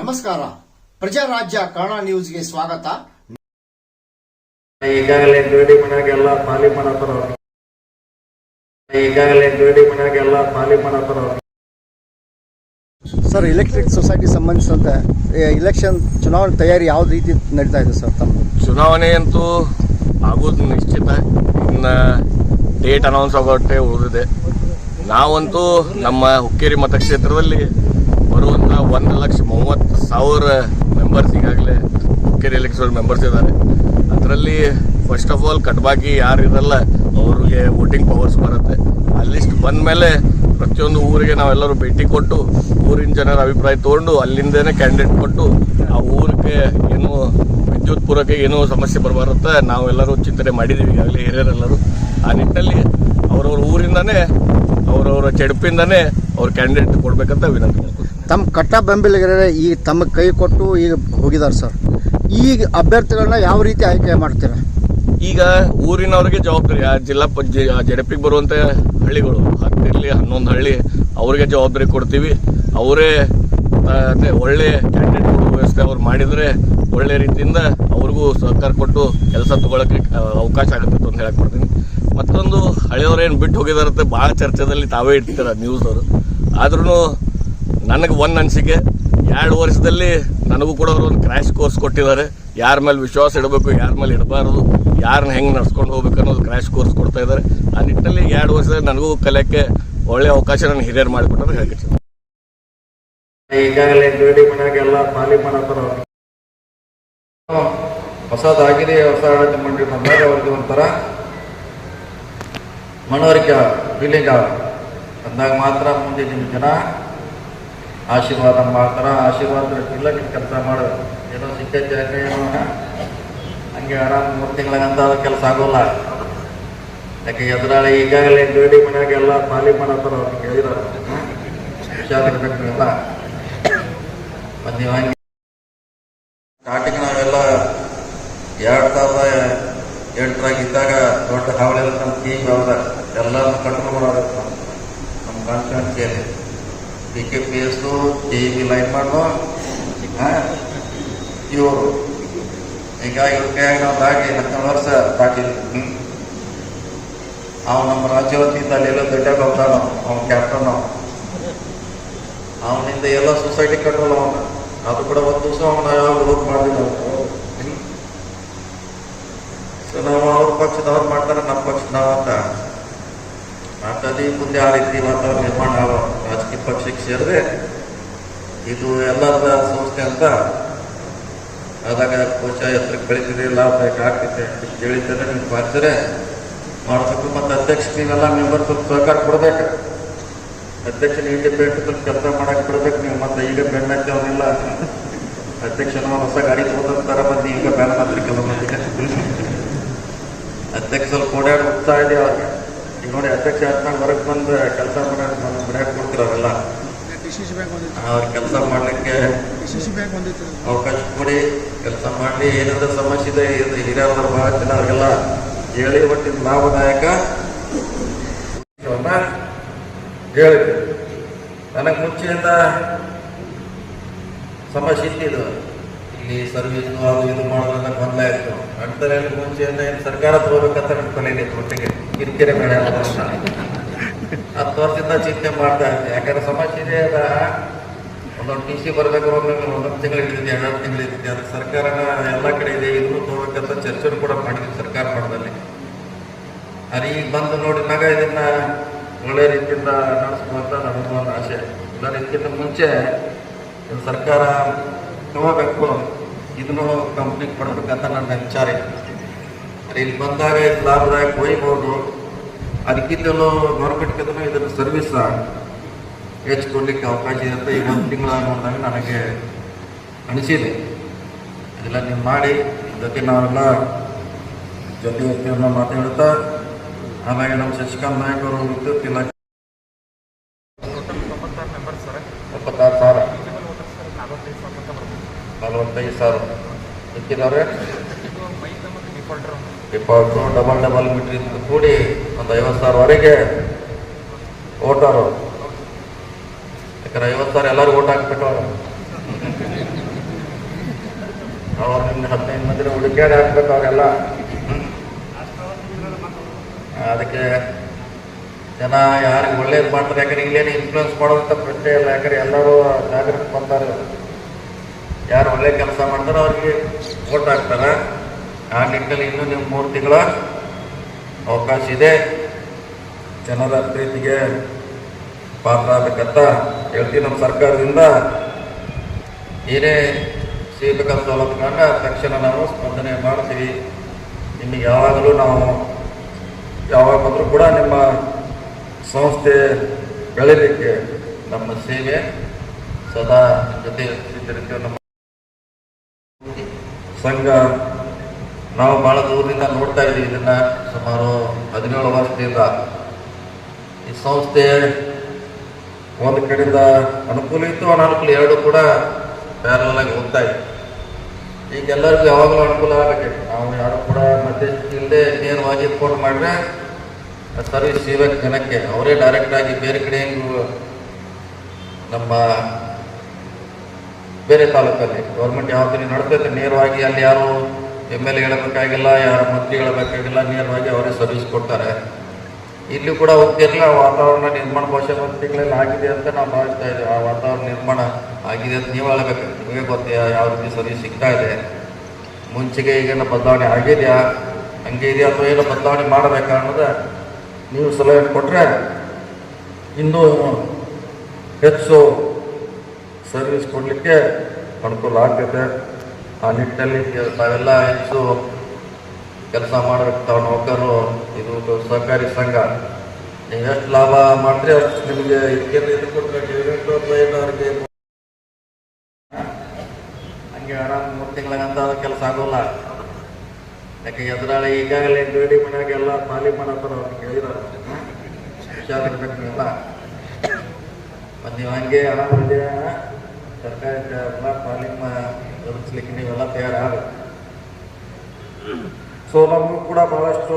ನಮಸ್ಕಾರ ಪ್ರಜಾರಾಜ್ಯ ಕನ್ನಡ ನ್ಯೂಸ್ಗೆ ಸ್ವಾಗತ ಈಗಾಗಲೇ ಜೋಡಿ ಮನೆಯಾಗೆಲ್ಲ ಪಾಲಿ ಮಾಡತ್ತಾರ. ಈಗಾಗಲೇ ಜೋಡಿ ಮನೆಯಾಗೆಲ್ಲ ಪಾಲಿ ಮಾಡತ್ತಾರ. ಸರ್ ಎಲೆಕ್ಟ್ರಿಕ್ ಸೊಸೈಟಿ ಸಂಬಂಧಿಸಿದಂತೆ ಎಲೆಕ್ಷನ್ ಚುನಾವಣೆ ತಯಾರಿ ಯಾವ ರೀತಿ ನಡೀತಾ ಇದೆ ಸರ್ ತಮ್ಮ ಚುನಾವಣೆ ಅಂತೂ ಆಗೋದು ನಿಶ್ಚಿತ. ಇನ್ನು ಡೇಟ್ ಅನೌನ್ಸ್ ಆಗೋಟ್ಟೆ ಉಳಿದಿದೆ. ನಾವಂತೂ ನಮ್ಮ ಹುಕ್ಕೇರಿ ಮತಕ್ಷೇತ್ರದಲ್ಲಿ ಬರುವಂಥ ಒಂದು ಲಕ್ಷ ಮೂವತ್ತು ಸಾವಿರ ಮೆಂಬರ್ಸ್ ಈಗಾಗಲೇ ಹುಕ್ಕೇರಿ ಎಲೆಕ್ಷನ್ ಮೆಂಬರ್ಸ್ ಇದ್ದಾರೆ. ಅದರಲ್ಲಿ ಫಸ್ಟ್ ಆಫ್ ಆಲ್ ಕಟ್ಬಾಕಿ ಯಾರು ಇರಲ್ಲ, ಅವ್ರಿಗೆ ವೋಟಿಂಗ್ ಪವರ್ಸ್ ಬರುತ್ತೆ. ಲಿಸ್ಟ್ ಬಂದ ಮೇಲೆ ಪ್ರತಿಯೊಂದು ಊರಿಗೆ ನಾವೆಲ್ಲರೂ ಭೇಟಿ ಕೊಟ್ಟು ಊರಿನ ಜನರ ಅಭಿಪ್ರಾಯ ತೊಗೊಂಡು ಅಲ್ಲಿಂದನೇ ಕ್ಯಾಂಡಿಡೇಟ್ ಕೊಟ್ಟು ಆ ಊರಿಗೆ ಏನು ವಿದ್ಯುತ್ ಪೂರಕ್ಕೆ ಏನೂ ಸಮಸ್ಯೆ ಬರಬಾರತ್ತ ನಾವೆಲ್ಲರೂ ಚಿಂತನೆ ಮಾಡಿದ್ದೀವಿ ಈಗಾಗಲೇ ಹಿರಿಯರೆಲ್ಲರೂ. ಆ ನಿಟ್ಟಿನಲ್ಲಿ ಅವರವ್ರ ಊರಿಂದನೇ ಅವರವರ ಚೆಡುಪಿಂದನೇ ಅವ್ರ ಕ್ಯಾಂಡಿಡೇಟ್ ಕೊಡಬೇಕಂತ ವಿನಂತಿ ತಮ್ಮ ಕಟ್ಟ ಬೆಂಬಲಿಗರೇ ಈಗ ತಮ್ಮ ಕೈ ಕೊಟ್ಟು ಈಗ ಹೋಗಿದ್ದಾರೆ ಸರ್. ಈಗ ಅಭ್ಯರ್ಥಿಗಳನ್ನ ಯಾವ ರೀತಿ ಆಯ್ಕೆ ಮಾಡ್ತೀರಾ? ಈಗ ಊರಿನವ್ರಿಗೆ ಜವಾಬ್ದಾರಿ ಆ ಜಿಲ್ಲಾ ಜಡಪಿಗೆ ಬರುವಂಥ ಹಳ್ಳಿಗಳು, ಹತ್ತಿರಲಿ ಹನ್ನೊಂದು ಹಳ್ಳಿ, ಅವ್ರಿಗೆ ಜವಾಬ್ದಾರಿ ಕೊಡ್ತೀವಿ. ಅವರೇ ಅದೇ ಒಳ್ಳೆ ಕ್ಯಾಂಡಿಡೇಟ್ ವ್ಯವಸ್ಥೆ ಅವ್ರು ಮಾಡಿದರೆ ಒಳ್ಳೆ ರೀತಿಯಿಂದ ಅವ್ರಿಗೂ ಸಹಕಾರ ಕೊಟ್ಟು ಕೆಲಸ ತಗೊಳಕ್ಕೆ ಅವಕಾಶ ಆಗುತ್ತೆ ಅಂತ ಹೇಳಕ್ ಕೊಡ್ತೀನಿ ಮತ್ತೊಂದು ಹಳೆಯವ್ರೇನು ಬಿಟ್ಟು ಹೋಗಿದಾರಂತೆ ಭಾಳ ಚರ್ಚೆದಲ್ಲಿ ತಾವೇ ಇಡ್ತೀರ ನ್ಯೂಸ್ದವರು ಆದ್ರೂ ನನಗೆ ಒಂದು ಅನಿಸಿಕೆ, ಎರಡು ವರ್ಷದಲ್ಲಿ ನನಗೂ ಕೂಡ ಅವರು ಒಂದು ಕ್ರ್ಯಾಶ್ ಕೋರ್ಸ್ ಕೊಟ್ಟಿದ್ದಾರೆ. ಯಾರ ಮೇಲೆ ವಿಶ್ವಾಸ ಇಡಬೇಕು, ಯಾರ ಮೇಲೆ ಇಡಬಾರದು ಯಾರನ್ನ ಹೆಂಗೆ ನಡ್ಸ್ಕೊಂಡು ಹೋಗ್ಬೇಕು ಅನ್ನೋದು ಕ್ರ್ಯಾಶ್ ಕೋರ್ಸ್ ಕೊಡ್ತಾ ಇದ್ದಾರೆ ಆ ನಿಟ್ಟಿನಲ್ಲಿ ಎರಡು ವರ್ಷದಲ್ಲಿ ನನಗೂ ಕಲಿಯೋಕ್ಕೆ ಒಳ್ಳೆಯ ಅವಕಾಶ ನನ್ನ ಹಿರಿಯರು ಮಾಡಿಕೊಟ್ಟರೆ ಹೇಳ್ತೀನಿ ಈಗಾಗಲೇ ಡಿ ಮನ್ಯಾಗೆಲ್ಲ ಪಾಲಿ ಮಾಡತ್ತಾರ ಅವ್ರು. ಹೊಸದಾಗಿದೆ, ಹೊಸ ಆಡಳಿತ ಮಂಡಳಿ ಬಂದಾಗ ಅವ್ರಿಗೆ ಒಂಥರ ಮನವರಿಕೆ ಫೀಲಿಂಗ್ ಅಂದಾಗ ಮಾತ್ರ ಮುಂದೆ ನಿಮ್ಮ ಜನ ಆಶೀರ್ವಾದ ಮಾಡ್ತಾರ. ಆಶೀರ್ವಾದ ಇಲ್ಲ ನೀವು ಕೆಲಸ ಮಾಡು. ಏನೋ ಸಿಕ್ಕೈತೆ ಏನೋ ಹಂಗೆ ಆರಾಮ್ ಮೂರು ತಿಂಗಳಂತ ಕೆಲಸ ಆಗೋಲ್ಲ. ಯಾಕೆ ಎದುರಾಳಿ ಈಗಾಗಲೇ ಡೇಡಿ ಮನೆಯಾಗ ಎಲ್ಲ ಪಾಲಿ ಮಾಡತ್ತಾರ ಅವ್ರಿಗೆ ಹೇಳಿರೋ ಹುಷಾರಿರ್ಬೇಕು ಎಲ್ಲ ನೀವು ಸ್ಟಾರ್ಟಿಂಗ್ ನಾವೆಲ್ಲ ಎರಡು ಸಾವಿರದ ಎಂಟರಾಗ ಇದ್ದಾಗ ದೊಡ್ಡ ಹಾವಳಿ ನಮ್ಮ ಟೀಮ್ ಯಾವ್ದ ಎಲ್ಲರನ್ನ ಕಂಟ್ರೋಲ್ ಮಾಡಬೇಕು ನಮ್ಮ ನಮ್ಮ ಕಾನ್ಫಿಡೆನ್ಸಿಯಲ್ಲಿ D K P S T V line ಇವರು. ಹೀಗಾಗಿ ಇವ್ರ ಕೈಯಾಗಿ ನಾವು ದಾಟಿ ಹದಿನೇಳು ವರ್ಷ ದಾಟಿದ್ವಿ ಅವ ನಮ್ಮ ರಾಜ್ಯವತಿಯಿಂದ ಅಲ್ಲೆಲ್ಲ ದೊಡ್ಡ ಹೋಗ್ತಾನ ಅವ್ನ ಕ್ಯಾಪ್ಟನ್ ಅವ ಅವನಿಂದ ಎಲ್ಲ ಸೊಸೈಟಿ ಕಂಟ್ರೋಲ್ ಅವನ. ಅದು ಕೂಡ ಒಂದು ದಿವಸ ಅವನ ಯಾವ ವಿರೋಧ ಸೊ ನಾವು ಅವ್ರ ಪಕ್ಷದವ್ರು ಮಾಡ್ತಾರೆ, ನಮ್ಮ ಪಕ್ಷದವ ಅಂತ. ಮಾತಾಡಿ ಮುಂದೆ ಆ ರೀತಿ ವಾತಾವರಣ ನಿರ್ಮಾಣ ಆಗೋ ರಾಜಕೀಯ ಪಕ್ಷಕ್ಕೆ ಸೇರಿದ್ರೆ ಇದು ಎಲ್ಲರದ ಸಂಸ್ಥೆ ಅಂತ ಆದಾಗ ಕೋಶ ಎತ್ತರಕ್ಕೆ ಬೆಳೀತಿದೆ ಲಾಭದಾಯಕ ಆಗ್ತಿದೆ ಕೇಳಿದ್ದೇನೆ ನೀವು ಬರ್ತಾರೆ ಮಾಡಬೇಕು. ಮತ್ತು ಅಧ್ಯಕ್ಷ, ನೀವೆಲ್ಲ ಮೆಂಬರ್ ಸ್ವಲ್ಪ ಸಹಕಾರ ಕೊಡಬೇಕು. ಅಧ್ಯಕ್ಷನ ಇಂಡಿಪೆಂಡೆಂಟ್ ಸ್ವಲ್ಪ ಕೆಲಸ ಮಾಡಕ್ಕೆ ಬಿಡಬೇಕು. ನೀವು ಮತ್ತೆ ಈಗ ಬೆನ್ನ ಅವನಿಲ್ಲ ಅಧ್ಯಕ್ಷನ ಹೊಸ ಗಾಡಿ ತಗೋತಾರ ಮಂದಿ ಈಗ ಬೇಡ ಮಾತ್ರ ಕೆಲವು ಮಂದಿಗೆ ಅಧ್ಯಕ್ಷ ಸ್ವಲ್ಪ ಓಡಾಡಿ ಹೋಗ್ತಾ ಇದೆ ಅವ್ರಿಗೆ ಈಗ ನೋಡಿ, ಅಧ್ಯಕ್ಷ ಆದ್ಮೇಲೆ ಹೊರಗೆ ಬಂದು ಕೆಲಸ మనం ಬಿಡಕ್ಕೆ ಕೊಡ್ತೀರ ಅವೆಲ್ಲ ಅವ್ರ ಕೆಲಸ ಮಾಡ್ಲಿಕ್ಕೆ ಅವಕಾಶ ಕೊಡಿ ಕೆಲಸ ಮಾಡಿ ಏನಾದ್ರೂ ಸಮಸ್ಯೆ ಇದೆ ಇದು ಭಾಳ ಬಹಳ ಜನ ಅವರಿಗೆಲ್ಲ ಹೇಳಿ ಒಟ್ಟಿನ ಲಾಭದಾಯಕ ಹೇಳಿದೆ ನನಗೆ ಮುಂಚೆಯಿಂದ ಸಮಸ್ಯೆ ಇತ್ತಿದ್ದು ಇಲ್ಲಿ ಸರ್ವಿಸ್ ಅದು ಇದು ಮಾಡೋದ್ರಿಂದ ಗೊಂದಲ ಇತ್ತು. ಅಂತಾರೆ ಮುಂಚೆಯಿಂದ ಏನು ಸರ್ಕಾರ ತಗೋಬೇಕಂತ ನನ್ನ ತಲೆಯಲ್ಲಿ ಒಟ್ಟಿಗೆ. ಕಿರಿಕಿರಿ ಬೇಡ. ಹತ್ತು ವರ್ಷದಿಂದ ಚಿಂತೆ ಮಾಡ್ತಾ ಇದ್ದೆ. ಯಾಕಂದ್ರೆ ಸಮಸ್ಯೆ ಇದೆ ಅದ ಒಂದೊಂದು ಟಿ ಸಿ ಬರಬೇಕು ಒಂದೊಂದು ಒಂದೊಂದು ತಿಂಗಳು ಇರ್ತಿದೆ ಎರಡು ತಿಂಗಳು ಇರ್ತಿದೆ ಅದಕ್ಕೆ ಸರ್ಕಾರನ ಎಲ್ಲ ಕಡೆ ಇದೆ ಇದನ್ನು ತಗೋಬೇಕಂತ ಚರ್ಚೆ ಕೂಡ ಮಾಡಿದ್ವಿ ಸರ್ಕಾರ ಮಟ್ಟದಲ್ಲಿ ಅದು ಈಗ ಬಂದು ನೋಡಿ ನಗ ಇದನ್ನ ಒಳ್ಳೆ ರೀತಿಯಿಂದ ನಡೆಸ್ಬೋದ ನಮ್ದು ಒಂದು ಆಸೆ. ಇಲ್ಲ, ಇದಕ್ಕಿಂತ ಮುಂಚೆ ಸರ್ಕಾರ ತಗೋಬೇಕು, ಇದನ್ನು ಕಂಪ್ನಿಗೆ ಕೊಡ್ಬೇಕಂತ ನನ್ನ ವಿಚಾರ ಇಲ್ಲಿ ಬಂದಾಗ ಇದು ಲಾಭದಾಯಕ ಒಯ್ಬೋದು ಅದಕ್ಕಿಂತಲೂ ಗೌರ್ಮೆಂಟ್ಗಿಂತಲೂ ಇದನ್ನು ಸರ್ವಿಸ್ ಹೆಚ್ಚು ಕೊಡ್ಲಿಕ್ಕೆ ಅವಕಾಶ ಅಂತ ಈ ಒಂದು ತಿಂಗಳ ನೋಡಿದಾಗ ನನಗೆ ಅನಿಸಿದೆ. ಇದೆಲ್ಲ ನೀವು ಮಾಡಿ. ಜೊತೆ ನಾವೆಲ್ಲ ಜೊತೆ ಇರ್ತೀವಿ ಅನ್ನೋ ಮಾತಾಡುತ್ತಾ ಆಮೇಲೆ ನಮ್ಮ ಶಶಿಕಾಂತ್ ನಾಯಕ್ ಅವರು ವಿದ್ಯುತ್ ಇಲಾಖೆ ಎಪ್ಪತ್ತಾರು ಸಾವಿರ. ನಲವತ್ತೈದು ಸಾವಿರ. ಸಿಕ್ಕಿದವ್ರೆ ಡಿಫಾಲ್ಟು ಡಬಲ್ ಡಬಲ್ ಮೀಟರ್ ಕೂಡಿ ಒಂದು ಐವತ್ತು ಸಾವಿರವರೆಗೆ ಓಟರು. ಯಾಕಂದ್ರೆ ಐವತ್ತು ಸಾವಿರ ಎಲ್ಲರೂ ಓಟ್ ಅವ್ರ ನಿಮ್ಮ ಹದಿನೈದು ಮಂದಿ ಹುಡುಕ್ಯಾಡಿ ಹಾಕ್ಬೇಕು ಅವರೆಲ್ಲ. ಅದಕ್ಕೆ ಜನ ಯಾರಿಗೆ ಒಳ್ಳೇದು ಮಾಡ್ತಾರೆ. ಯಾಕಂದ್ರೆ ಇಲ್ಲೇನು ಇನ್ಫ್ಲೂಯೆನ್ಸ್ ಮಾಡೋದಂತ ಪ್ರಶ್ನೆ ಇಲ್ಲ. ಯಾಕಂದ್ರೆ ಎಲ್ಲರೂ ಜಾಗೃತಿ ಬಂದಾರ ಯಾರು ಒಳ್ಳೆ ಕೆಲಸ ಮಾಡ್ತಾರೋ ಅವ್ರಿಗೆ ಓಟ್ ಹಾಕ್ತಾರೆ. ಆ ನಿಟ್ಟಿನಲ್ಲಿ ಇನ್ನೂ ನೀವು ಮೂರು ತಿಂಗಳ ಅವಕಾಶ ಇದೆ. ಜನರ ಪ್ರೀತಿಗೆ ಪಾತ್ರ ಆಗಬೇಕಂತ ಹೇಳ್ತೀವಿ ನಮ್ಮ ಸರ್ಕಾರದಿಂದ. ಏನೇ ಸಿಗಬೇಕಂತ ಸೌಲಭ್ಯಗಳನ್ನ ತಕ್ಷಣ ನಾವು ಸ್ಪಂದನೆ ಮಾಡ್ತೀವಿ. ನಿಮಗೆ ಯಾವಾಗಲೂ ನಾವು ಯಾವಾಗ ಬಂದರೂ ಕೂಡ ನಿಮ್ಮ ಸಂಸ್ಥೆ ಬೆಳೀಲಿಕ್ಕೆ ನಮ್ಮ ಸೇವೆ ಸದಾ ಜೊತೆ ನಮ್ಮ ಸಂಘ ನಾವು ಬಹಳ ದೂರದಿಂದ ನೋಡ್ತಾ ಇದ್ದೀವಿ. ಇದನ್ನ ಸುಮಾರು ಹದಿನೇಳು ವರ್ಷದಿಂದ ಈ ಸಂಸ್ಥೆ ಒಂದು ಕಡೆಯಿಂದ ಅನುಕೂಲ ಇತ್ತು, ಅನಾನುಕೂಲ ಎರಡು ಕೂಡ ಪ್ಯಾರಲಾಗಿ ಹೋಗ್ತಾ ಇದೆ. ಈಗ ಎಲ್ಲರಿಗೂ ಯಾವಾಗಲೂ ಅನುಕೂಲ ಆಗಬೇಕು ನಾವು ಯಾರು ಕೂಡ ಮಧ್ಯಸ್ಥಿಕೆ ಇಲ್ಲದೆ ನೇರವಾಗಿ ಫೋನ್ ಮಾಡಿದ್ರೆ ಸರ್ವಿಸ್ ಸಿಗಬೇಕು ಜನಕ್ಕೆ, ಅವರೇ ಡೈರೆಕ್ಟ್ ಆಗಿ ಬೇರೆ ಕಡೆ ನಮ್ಮ ಬೇರೆ ತಾಲೂಕಲ್ಲಿ ಗೌರ್ಮೆಂಟ್ ಯಾವ ಕಡೆ ನಡ್ತೈತೆ ನೇರವಾಗಿ ಅಲ್ಲಿ ಯಾರು ಎಂ ಎಲ್ ಎ ಹೇಳಬೇಕಾಗಿಲ್ಲ ಯಾರು ಮಂತ್ರಿ ಹೇಳಬೇಕಾಗಿಲ್ಲ ನೇರವಾಗಿ ಅವರೇ ಸರ್ವಿಸ್ ಕೊಡ್ತಾರೆ. ಇಲ್ಲಿ ಕೂಡ ಹೋಗ್ತಿರಲಿಲ್ಲ ವಾತಾವರಣ ನಿರ್ಮಾಣ ಭಾಷೆ ಒಂದು ತಿಂಗಳಲ್ಲಿ ಆಗಿದೆ ಅಂತ ನಾವು ಭಾವಿಸ್ತಾ ಇದ್ದೀವಿ. ಆ ವಾತಾವರಣ ನಿರ್ಮಾಣ ಆಗಿದೆ ಅಂತ ನೀವು ಹೇಳಬೇಕು. ನಿಮಗೆ ಗೊತ್ತೆಯಾ ಯಾವ ರೀತಿ ಸರ್ವಿಸ್ ಸಿಗ್ತಾ ಇದೆ. ಮುಂಚೆಗೆ ಈಗೇನು ಬದಲಾವಣೆ ಆಗಿದೆಯಾ? ಹಂಗೆ ಇದೆಯಾ ಅಥವಾ ಏನೋ ಬದಲಾವಣೆ ಮಾಡಬೇಕಾ ಅನ್ನೋದು ನೀವು ಸಲಹೆ ಕೊಟ್ಟರೆ ಇನ್ನೂ ಹೆಚ್ಚು ಸರ್ವಿಸ್ ಕೊಡಲಿಕ್ಕೆ ಅನುಕೂಲ ಆಗ್ತೈತೆ. ಆ ನಿಟ್ಟಿನಲ್ಲಿ ತಾವೆಲ್ಲ ಹೆಚ್ಚು ಕೆಲಸ ಮಾಡಬೇಕು ತಾವು ನೌಕರರು, ಇದು ಸಹಕಾರಿ ಸಂಘ. ನೀವು ಎಷ್ಟು ಲಾಭ ಮಾಡ್ರಿ ಅಷ್ಟು ನಿಮಗೆ ಇದಕ್ಕೆಲ್ಲ ಇದು ಕೊಡ್ಬೇಕು? ಡಿವಿಡೆಂಟು ಅಥವಾ ಏನೋ ಅವ್ರಿಗೆ ಹಂಗೆ ಆರಾಮ್ ಮೂರು ತಿಂಗಳಂತ ಕೆಲಸ ಆಗೋಲ್ಲ. ಯಾಕೆ ಎದುರಾಳಿ ಈಗಾಗಲೇ ಗಡಿ ಮನ್ಯಾಗ ಎಲ್ಲ ಮಾಲಿ ಮಾಡತ್ತಾರ ಅವ್ರಿಗೆ ಹೇಳಿದಾರೆ. ಹುಷಾರಿರ್ಬೇಕು ನೀವು ಹಂಗೆ ಆರಾಮ ಸರ್ಕಾರ ಎಲ್ಲ ಎದುರಿಸ್ಲಿಕ್ಕೆ ನೀವೆಲ್ಲ ತಯಾರಾಗಬೇಕು. ಸೊ ನಮಗೂ ಕೂಡ ಬಹಳಷ್ಟು